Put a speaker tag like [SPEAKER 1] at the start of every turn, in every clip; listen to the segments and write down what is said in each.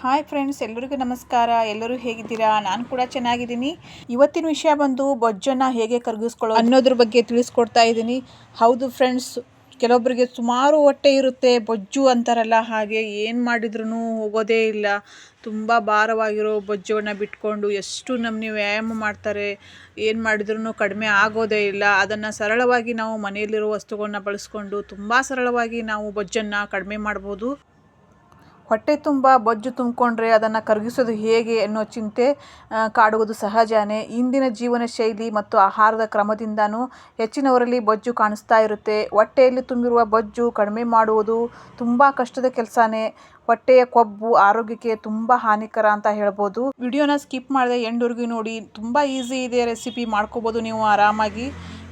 [SPEAKER 1] Hi friends ಎಲ್ಲರಿಗೂ ನಮಸ್ಕಾರ. ಎಲ್ಲರೂ ಹೇಗಿದ್ದೀರಾ? ನಾನು ಕೂಡ ಚೆನ್ನಾಗಿದ್ದೀನಿ. ಇವತ್ತಿನ ವಿಷಯ ಬಂದು ಬೊಜ್ಜನ್ನ ಹೇಗೆ ಕರಗಿಸ್ಕೊಳ್ಳೋ ಅನ್ನೋದ್ರ ಬಗ್ಗೆ ತಿಳಿಸ್ಕೊಡ್ತಾ ಇದ್ದೀನಿ. ಹೌದು ಫ್ರೆಂಡ್ಸ್ ಕೆಲವೊಬ್ಬರಿಗೆ ಸುಮಾರು ಹೊಟ್ಟೆ ಇರುತ್ತೆ ಬೊಜ್ಜು ಅಂತಾರಲ್ಲ, ಹಾಗೆ ಏನು ಮಾಡಿದ್ರೂ ಹೋಗೋದೇ ಇಲ್ಲ. ತುಂಬ ಭಾರವಾಗಿರೋ ಬೊಜ್ಜವನ್ನು ಬಿಟ್ಕೊಂಡು ಎಷ್ಟು ನಮ್ಮನೆ ವ್ಯಾಯಾಮ ಮಾಡ್ತಾರೆ, ಏನು ಮಾಡಿದ್ರೂ ಕಡಿಮೆ ಆಗೋದೇ ಇಲ್ಲ. ಅದನ್ನು ಸರಳವಾಗಿ ನಾವು ಮನೆಯಲ್ಲಿರೋ ವಸ್ತುಗಳನ್ನ ಬಳಸ್ಕೊಂಡು ತುಂಬ ಸರಳವಾಗಿ ನಾವು ಬೊಜ್ಜನ್ನು ಕಡಿಮೆ ಮಾಡ್ಬೋದು. ಹೊಟ್ಟೆ ತುಂಬ ಬೊಜ್ಜು ತುಂಬಿಕೊಂಡ್ರೆ ಅದನ್ನು ಕರಗಿಸೋದು ಹೇಗೆ ಅನ್ನೋ ಚಿಂತೆ ಕಾಡುವುದು ಸಹಜಾನೇ. ಇಂದಿನ ಜೀವನ ಶೈಲಿ ಮತ್ತು ಆಹಾರದ ಕ್ರಮದಿಂದನೂ ಹೆಚ್ಚಿನವರಲ್ಲಿ ಬೊಜ್ಜು ಕಾಣಿಸ್ತಾ ಇರುತ್ತೆ. ಹೊಟ್ಟೆಯಲ್ಲಿ ತುಂಬಿರುವ ಬೊಜ್ಜು ಕಡಿಮೆ ಮಾಡುವುದು ತುಂಬ ಕಷ್ಟದ ಕೆಲಸನೇ. ಹೊಟ್ಟೆಯ ಕೊಬ್ಬು ಆರೋಗ್ಯಕ್ಕೆ ತುಂಬ ಹಾನಿಕರ ಅಂತ ಹೇಳ್ಬೋದು. ವಿಡಿಯೋನ ಸ್ಕಿಪ್ ಮಾಡದೆ ಎಂಡ್ವರೆಗೂ ನೋಡಿ. ತುಂಬ ಈಸಿ ಇದೆ ರೆಸಿಪಿ ಮಾಡ್ಕೋಬೋದು ನೀವು ಆರಾಮಾಗಿ.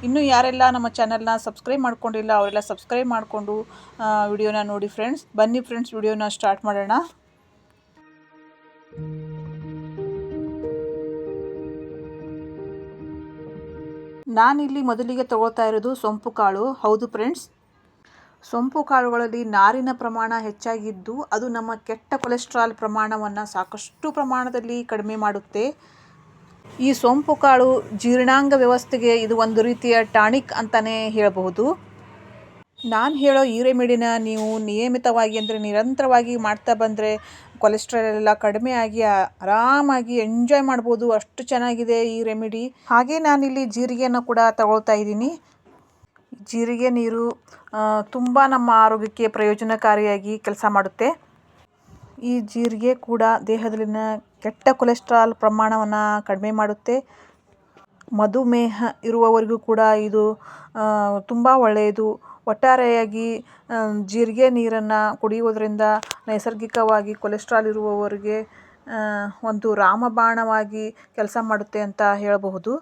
[SPEAKER 1] ಇನ್ನೂ ಯಾರೆಲ್ಲ ನಮ್ಮ ಚಾನಲ್ನ ಸಬ್ಸ್ಕ್ರೈಬ್ ಮಾಡ್ಕೊಂಡಿಲ್ಲ, ಅವರೆಲ್ಲ ಸಬ್ಸ್ಕ್ರೈಬ್ ಮಾಡಿಕೊಂಡು ವಿಡಿಯೋನ ನೋಡಿ ಫ್ರೆಂಡ್ಸ್ ಬನ್ನಿ ಫ್ರೆಂಡ್ಸ್ ವಿಡಿಯೋನ ಸ್ಟಾರ್ಟ್ ಮಾಡೋಣ. ನಾನಿಲ್ಲಿ ಮೊದಲಿಗೆ ತಗೊಳ್ತಾ ಇರೋದು ಸೊಂಪು ಕಾಳು. ಹೌದು ಫ್ರೆಂಡ್ಸ್ ಸೊಂಪು ಕಾಳುಗಳಲ್ಲಿ ನಾರಿನ ಪ್ರಮಾಣ ಹೆಚ್ಚಾಗಿದ್ದು ಅದು ನಮ್ಮ ಕೆಟ್ಟ ಕೊಲೆಸ್ಟ್ರಾಲ್ ಪ್ರಮಾಣವನ್ನು ಸಾಕಷ್ಟು ಪ್ರಮಾಣದಲ್ಲಿ ಕಡಿಮೆ ಮಾಡುತ್ತೆ. ಈ ಸೊಂಪು ಕಾಳು ಜೀರ್ಣಾಂಗ ವ್ಯವಸ್ಥೆಗೆ ಇದು ಒಂದು ರೀತಿಯ ಟಾನಿಕ್ ಅಂತಲೇ ಹೇಳಬಹುದು. ನಾನು ಹೇಳೋ ಈ ರೆಮಿಡಿನ ನೀವು ನಿಯಮಿತವಾಗಿ ಅಂದರೆ ನಿರಂತರವಾಗಿ ಮಾಡ್ತಾ ಬಂದರೆ ಕೊಲೆಸ್ಟ್ರಾಲ್ ಎಲ್ಲ ಕಡಿಮೆ ಆಗಿ ಆರಾಮಾಗಿ ಎಂಜಾಯ್ ಮಾಡ್ಬೋದು. ಅಷ್ಟು ಚೆನ್ನಾಗಿದೆ ಈ ರೆಮಿಡಿ. ಹಾಗೆ ನಾನಿಲ್ಲಿ ಜೀರಿಗೆಯನ್ನು ಕೂಡ ತಗೊಳ್ತಾ ಇದ್ದೀನಿ. ಜೀರಿಗೆ ನೀರು ತುಂಬ ನಮ್ಮ ಆರೋಗ್ಯಕ್ಕೆ ಪ್ರಯೋಜನಕಾರಿಯಾಗಿ ಕೆಲಸ ಮಾಡುತ್ತೆ. ಈ ಜೀರಿಗೆ ಕೂಡ ದೇಹದಲ್ಲಿನ ಕೆಟ್ಟ ಕೊಲೆಸ್ಟ್ರಾಲ್ ಪ್ರಮಾಣವನ್ನು ಕಡಿಮೆ ಮಾಡುತ್ತೆ. ಮಧುಮೇಹ ಇರುವವರಿಗೂ ಕೂಡ ಇದು ತುಂಬ ಒಳ್ಳೆಯದು. ಒಟ್ಟಾರೆಯಾಗಿ ಜೀರಿಗೆ ನೀರನ್ನು ಕುಡಿಯುವುದರಿಂದ ನೈಸರ್ಗಿಕವಾಗಿ ಕೊಲೆಸ್ಟ್ರಾಲ್ ಇರುವವರಿಗೆ ಒಂದು ರಾಮಬಾಣವಾಗಿ ಕೆಲಸ ಮಾಡುತ್ತೆ ಅಂತ ಹೇಳಬಹುದು.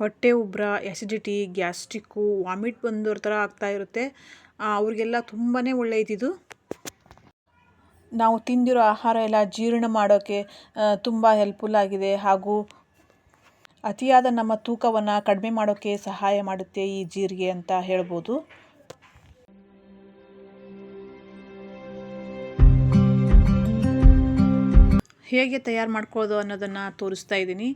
[SPEAKER 1] ಹೊಟ್ಟೆ ಉಬ್ಬರ ಎಸಿಡಿಟಿ ಗ್ಯಾಸ್ಟ್ರಿಕ್ಕು ವಾಮಿಟ್ ಬಂದೋರ ಥರ ಆಗ್ತಾ ಇರುತ್ತೆ. ಅವ್ರಿಗೆಲ್ಲ ತುಂಬಾ ಒಳ್ಳೆಯದಿದು ನಾವು ತಿಂದಿರೋ ಆಹಾರ ಎಲ್ಲ ಜೀರ್ಣ ಮಾಡೋಕ್ಕೆ ತುಂಬ ಹೆಲ್ಪ್ಫುಲ್ ಆಗಿದೆ. ಹಾಗೂ ಅತಿಯಾದ ನಮ್ಮ ತೂಕವನ್ನು ಕಡಿಮೆ ಮಾಡೋಕ್ಕೆ ಸಹಾಯ ಮಾಡುತ್ತೆ ಈ ಜೀರಿಗೆ ಅಂತ ಹೇಳ್ಬೋದು. ಹೇಗೆ ತಯಾರು ಮಾಡ್ಕೊಳ್ಳೋದು ಅನ್ನೋದನ್ನು ತೋರಿಸ್ತಾ ಇದ್ದೀನಿ.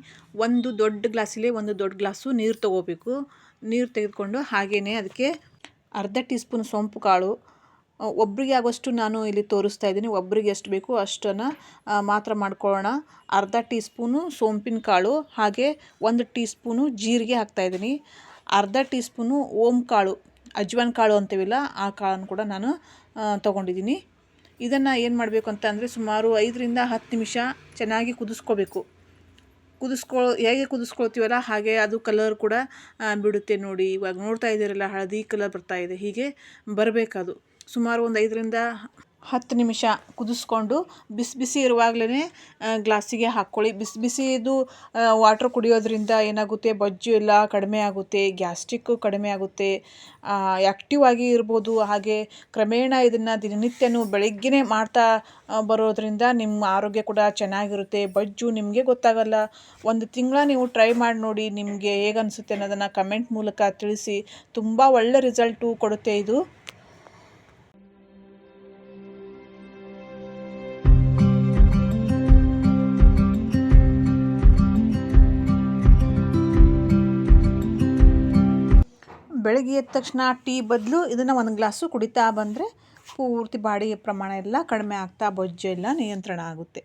[SPEAKER 1] ಒಂದು ದೊಡ್ಡ ಗ್ಲಾಸಲ್ಲಿ ಒಂದು ದೊಡ್ಡ ಗ್ಲಾಸು ನೀರು ತೊಗೋಬೇಕು. ನೀರು ತೆಗೆದುಕೊಂಡು ಹಾಗೆಯೇ ಅದಕ್ಕೆ ಅರ್ಧ ಟೀ ಸ್ಪೂನ್ ಸೋಂಪು ಕಾಳು. ಒಬ್ಬರಿಗೆ ಆಗೋಷ್ಟು ನಾನು ಇಲ್ಲಿ ತೋರಿಸ್ತಾ ಇದ್ದೀನಿ. ಒಬ್ಬರಿಗೆ ಎಷ್ಟು ಬೇಕು ಅಷ್ಟನ್ನು ಮಾತ್ರ ಮಾಡ್ಕೊಳ್ಳೋಣ. ಅರ್ಧ ಟೀ ಸ್ಪೂನು ಸೋಂಪಿನ ಕಾಳು, ಹಾಗೆ ಒಂದು ಟೀ ಸ್ಪೂನು ಜೀರಿಗೆ ಹಾಕ್ತಾಯಿದ್ದೀನಿ ಅರ್ಧ ಟೀ ಸ್ಪೂನು ಓಮ್ ಕಾಳು, ಅಜ್ವಾನ್ ಕಾಳು ಅಂತೀವಿಲ್ಲ, ಆ ಕಾಳನ್ನು ಕೂಡ ನಾನು ತೊಗೊಂಡಿದ್ದೀನಿ. ಇದನ್ನು ಏನು ಮಾಡಬೇಕು ಅಂತ ಅಂದರೆ ಸುಮಾರು ಐದರಿಂದ ಹತ್ತು ನಿಮಿಷ ಚೆನ್ನಾಗಿ ಕುದಿಸ್ಕೋಬೇಕು. ಕುದಿಸ್ಕೊ ಹೇಗೆ ಕುದಿಸ್ಕೊಳ್ತೀವಲ್ಲ ಹಾಗೆ ಅದು ಕಲರ್ ಕೂಡ ಬಿಡುತ್ತೆ ನೋಡಿ. ಇವಾಗ ನೋಡ್ತಾ ಇದ್ದೀರಲ್ಲ ಹಳದಿ ಕಲರ್ ಬರ್ತಾ ಇದೆ. ಹೀಗೆ ಬರಬೇಕದು. ಸುಮಾರು ಒಂದು ಐದರಿಂದ ಹತ್ತು ನಿಮಿಷ ಕುದಿಸ್ಕೊಂಡು ಬಿಸಿ ಬಿಸಿ ಇರುವಾಗಲೇ ಗ್ಲಾಸಿಗೆ ಹಾಕ್ಕೊಳ್ಳಿ. ಬಿಸಿ ಬಿಸಿದು ವಾಟ್ರ್ ಕುಡಿಯೋದ್ರಿಂದ ಏನಾಗುತ್ತೆ? ಬೊಜ್ಜು ಎಲ್ಲ ಕಡಿಮೆ ಆಗುತ್ತೆ ಗ್ಯಾಸ್ಟ್ರಿಕ್ಕು ಕಡಿಮೆ ಆಗುತ್ತೆ ಆ್ಯಕ್ಟಿವ್ ಆಗಿ ಇರ್ಬೋದು. ಹಾಗೆ ಕ್ರಮೇಣ ಇದನ್ನು ದಿನನಿತ್ಯನೂ ಬೆಳಗ್ಗೆನೇ ಮಾಡ್ತಾ ಬರೋದರಿಂದ ನಿಮ್ಮ ಆರೋಗ್ಯ ಕೂಡ ಚೆನ್ನಾಗಿರುತ್ತೆ. ಬೊಜ್ಜು ನಿಮಗೆ ಗೊತ್ತಾಗಲ್ಲ. ಒಂದು ತಿಂಗಳ ನೀವು ಟ್ರೈ ಮಾಡಿ ನೋಡಿ ನಿಮಗೆ ಹೇಗೆ ಅನಿಸುತ್ತೆ ಅನ್ನೋದನ್ನು ಕಮೆಂಟ್ ಮೂಲಕ ತಿಳಿಸಿ. ತುಂಬ ಒಳ್ಳೆ ರಿಸಲ್ಟು ಕೊಡುತ್ತೆ ಇದು. ಬೆಳಗ್ಗೆ ಎದ್ದ ತಕ್ಷಣ ಟೀ ಬದಲು ಇದನ್ನು ಒಂದು ಗ್ಲಾಸು ಕುಡಿತಾ ಬಂದರೆ ಪೂರ್ತಿ ಬಾಡಿ ಪ್ರಮಾಣ ಎಲ್ಲ ಕಡಿಮೆ ಆಗ್ತಾ ಬೊಜ್ಜು ಎಲ್ಲ ನಿಯಂತ್ರಣ ಆಗುತ್ತೆ.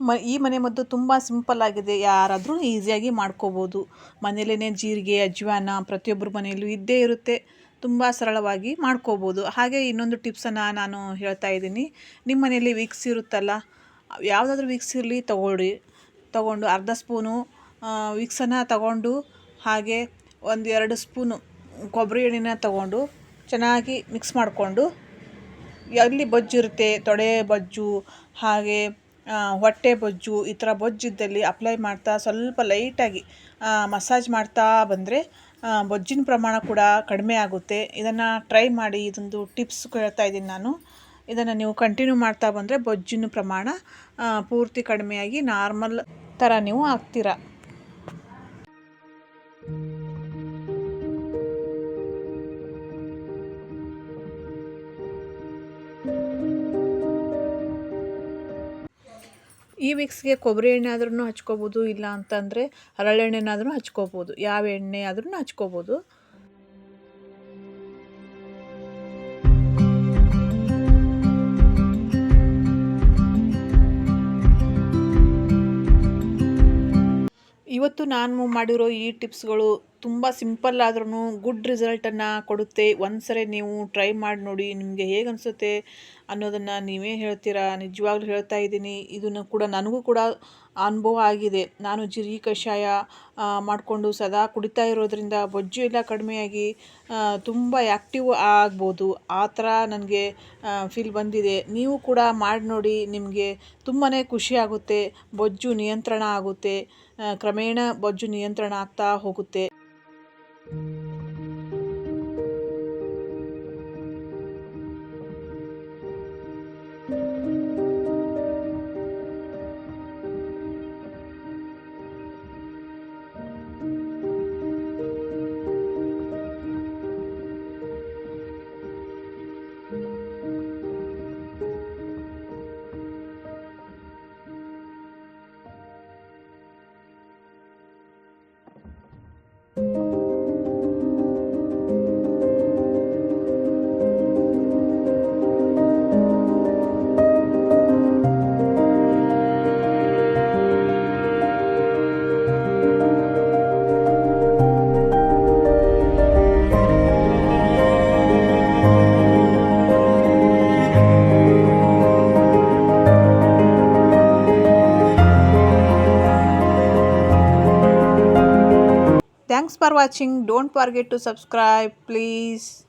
[SPEAKER 1] ಮ, ಈ ಮನೆ ಮದ್ದು ತುಂಬ ಸಿಂಪಲ್ ಆಗಿದೆ. ಯಾರಾದರೂ ಈಸಿಯಾಗಿ ಮಾಡ್ಕೋಬೋದು. ಮನೇಲೇ ಜೀರಿಗೆ, ಅಜ್ವಾನ ಪ್ರತಿಯೊಬ್ಬರ ಮನೆಯಲ್ಲೂ ಇದ್ದೇ ಇರುತ್ತೆ. ತುಂಬ ಸರಳವಾಗಿ ಮಾಡ್ಕೋಬೋದು. ಹಾಗೆ ಇನ್ನೊಂದು ಟಿಪ್ಸನ್ನು ನಾನು ಹೇಳ್ತಾ ಇದ್ದೀನಿ. ನಿಮ್ಮ ಮನೆಯಲ್ಲಿ ವಿಕ್ಸ್ ಇರುತ್ತಲ್ಲ, ಯಾವುದಾದ್ರೂ ವಿಕ್ಸ್ ಇರಲಿ ತಗೊಳ್ಳಿ. ತಗೊಂಡು ಅರ್ಧ ಸ್ಪೂನು ವಿಕ್ಸನ್ನು ತಗೊಂಡು ಹಾಗೆ ಒಂದು ಎರಡು ಸ್ಪೂನು ಕೊಬ್ಬರಿ ಎಣ್ಣೆನ ತಗೊಂಡು ಚೆನ್ನಾಗಿ ಮಿಕ್ಸ್ ಮಾಡಿಕೊಂಡು, ಎಲ್ಲಿ ಬೊಜ್ಜಿರುತ್ತೆ ತೊಡೆ ಬೊಜ್ಜು, ಹಾಗೆ ಹೊಟ್ಟೆ ಬೊಜ್ಜು, ಈ ಥರ ಬೊಜ್ಜಿದ್ದಲ್ಲಿ ಅಪ್ಲೈ ಮಾಡ್ತಾ ಸ್ವಲ್ಪ ಲೈಟಾಗಿ ಮಸಾಜ್ ಮಾಡ್ತಾ ಬಂದರೆ ಬೊಜ್ಜಿನ ಪ್ರಮಾಣ ಕೂಡ ಕಡಿಮೆ ಆಗುತ್ತೆ. ಇದನ್ನು ಟ್ರೈ ಮಾಡಿ ಇದೊಂದು ಟಿಪ್ಸ್ ಹೇಳ್ತಾ ಇದ್ದೀನಿ ನಾನು. ಇದನ್ನು ನೀವು ಕಂಟಿನ್ಯೂ ಮಾಡ್ತಾ ಬಂದರೆ ಬೊಜ್ಜಿನ ಪ್ರಮಾಣ ಪೂರ್ತಿ ಕಡಿಮೆಯಾಗಿ ನಾರ್ಮಲ್ ಥರ ನೀವು ಆಗ್ತೀರಾ ಈ ವಿಕ್ಸ್ಗೆ ಕೊಬ್ಬರಿ ಎಣ್ಣೆ ಆದ್ರೂ ಹಚ್ಕೋಬೋದು ಇಲ್ಲ ಅಂತಂದರೆ ಹರಳೆಣ್ಣೆನಾದ್ರೂ ಹಚ್ಕೋಬೋದು ಯಾವ ಎಣ್ಣೆ ಆದ್ರೂ ಹಚ್ಕೋಬೋದು. ಇವತ್ತು ನಾನು ಮಾಡಿರೋ ಈ ಟಿಪ್ಸ್ಗಳು ತುಂಬ ಸಿಂಪಲ್ ಆದ್ರೂ ಗುಡ್ ರಿಸಲ್ಟನ್ನು ಕೊಡುತ್ತೆ. ಒಂದ್ಸರಿ ನೀವು ಟ್ರೈ ಮಾಡಿ ನೋಡಿ ನಿಮಗೆ ಹೇಗೆ ಅನಿಸುತ್ತೆ ಅನ್ನೋದನ್ನು ನೀವೇ ಹೇಳ್ತೀರಾ? ನಿಜವಾಗ್ಲೂ ಹೇಳ್ತಾ ಇದ್ದೀನಿ. ಇದನ್ನು ಕೂಡ ನನಗೂ ಕೂಡ ಅನುಭವ ಆಗಿದೆ. ನಾನು ಜೀರಿಗೆ ಕಷಾಯ ಮಾಡಿಕೊಂಡು ಸದಾ ಕುಡಿತಾ ಇರೋದ್ರಿಂದ ಬೊಜ್ಜು ಎಲ್ಲ ಕಡಿಮೆಯಾಗಿ ತುಂಬ ಆ್ಯಕ್ಟಿವ್ ಆಗ್ಬೋದು. ಆ ಥರ ನನಗೆ ಫೀಲ್ ಬಂದಿದೆ. ನೀವು ಕೂಡ ಮಾಡಿ ನೋಡಿ ನಿಮಗೆ ತುಂಬಾ ಖುಷಿ ಆಗುತ್ತೆ. ಬೊಜ್ಜು ನಿಯಂತ್ರಣ ಆಗುತ್ತೆ. ಕ್ರಮೇಣ ಬೊಜ್ಜು ನಿಯಂತ್ರಣ ಆಗ್ತಾ ಹೋಗುತ್ತೆ. For watching. Don't forget to subscribe, please.